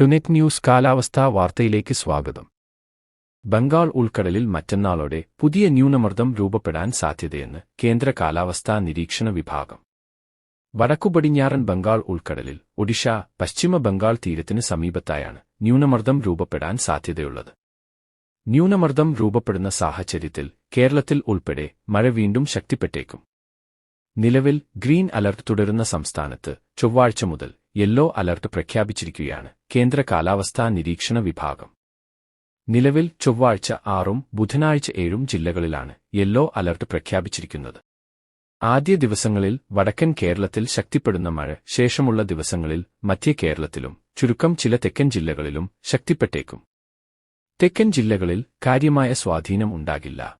ടുനെറ്റ് news കാലാവസ്ഥാ വാർത്തയിലേക്ക് സ്വാഗതം. ബംഗാൾ ഉൾക്കടലിൽ മറ്റന്നാളോടെ പുതിയ ന്യൂനമർദ്ദം രൂപപ്പെടാൻ സാധ്യതയെന്ന് കേന്ദ്ര കാലാവസ്ഥാ നിരീക്ഷണ വിഭാഗം. വടക്കുപടിഞ്ഞാറൻ ബംഗാൾ ഉൾക്കടലിൽ ഒഡീഷ പശ്ചിമ ബംഗാൾ തീരത്തിന് സമീപത്തായാണ് ന്യൂനമർദ്ദം രൂപപ്പെടാൻ സാധ്യതയുള്ളത്. ന്യൂനമർദ്ദം രൂപപ്പെടുന്ന സാഹചര്യത്തിൽ കേരളത്തിൽ ഉൾപ്പെടെ മഴ വീണ്ടും ശക്തിപ്പെട്ടേക്കും. നിലവിൽ ഗ്രീൻ അലർട്ട് തുടരുന്ന സംസ്ഥാനത്ത് ചൊവ്വാഴ്ച മുതൽ യെല്ലോ അലർട്ട് പ്രഖ്യാപിച്ചിരിക്കുകയാണ് കേന്ദ്ര കാലാവസ്ഥാ നിരീക്ഷണ വിഭാഗം. നിലവിൽ ചൊവ്വാഴ്ച ആറും ബുധനാഴ്ച ഏഴും ജില്ലകളിലാണ് യെല്ലോ അലർട്ട് പ്രഖ്യാപിച്ചിരിക്കുന്നത്. ആദ്യ ദിവസങ്ങളിൽ വടക്കൻ കേരളത്തിൽ ശക്തിപ്പെടുന്ന മഴ ശേഷമുള്ള ദിവസങ്ങളിൽ മധ്യ കേരളത്തിലും ചുരുക്കം ചില തെക്കൻ ജില്ലകളിലും ശക്തിപ്പെട്ടേക്കും. തെക്കൻ ജില്ലകളിൽ കാര്യമായ സ്വാധീനം ഉണ്ടാകില്ല.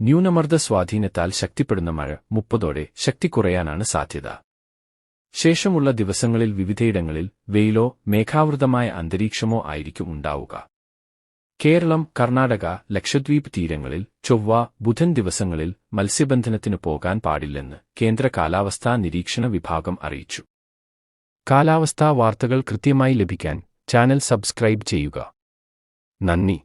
ന്യൂനമർദ്ദ സ്വാധീനത്താൽ ശക്തിപ്പെടുന്ന മഴ മുപ്പതോടെ ശക്തി കുറയാനാണ് സാധ്യത. ശേഷമുള്ള ദിവസങ്ങളിൽ വിവിധയിടങ്ങളിൽ വെയിലോ മേഘാവൃതമായ അന്തരീക്ഷമോ ആയിരിക്കും ഉണ്ടാവുക. കേരളം കർണാടക ലക്ഷദ്വീപ് തീരങ്ങളിൽ ചൊവ്വ ബുധൻ ദിവസങ്ങളിൽ മത്സ്യബന്ധനത്തിന് പോകാൻ പാടില്ലെന്ന് കേന്ദ്ര കാലാവസ്ഥാ നിരീക്ഷണ വിഭാഗം അറിയിച്ചു. കാലാവസ്ഥാ വാർത്തകൾ കൃത്യമായി ലഭിക്കാൻ ചാനൽ സബ്സ്ക്രൈബ് ചെയ്യുക. നന്ദി.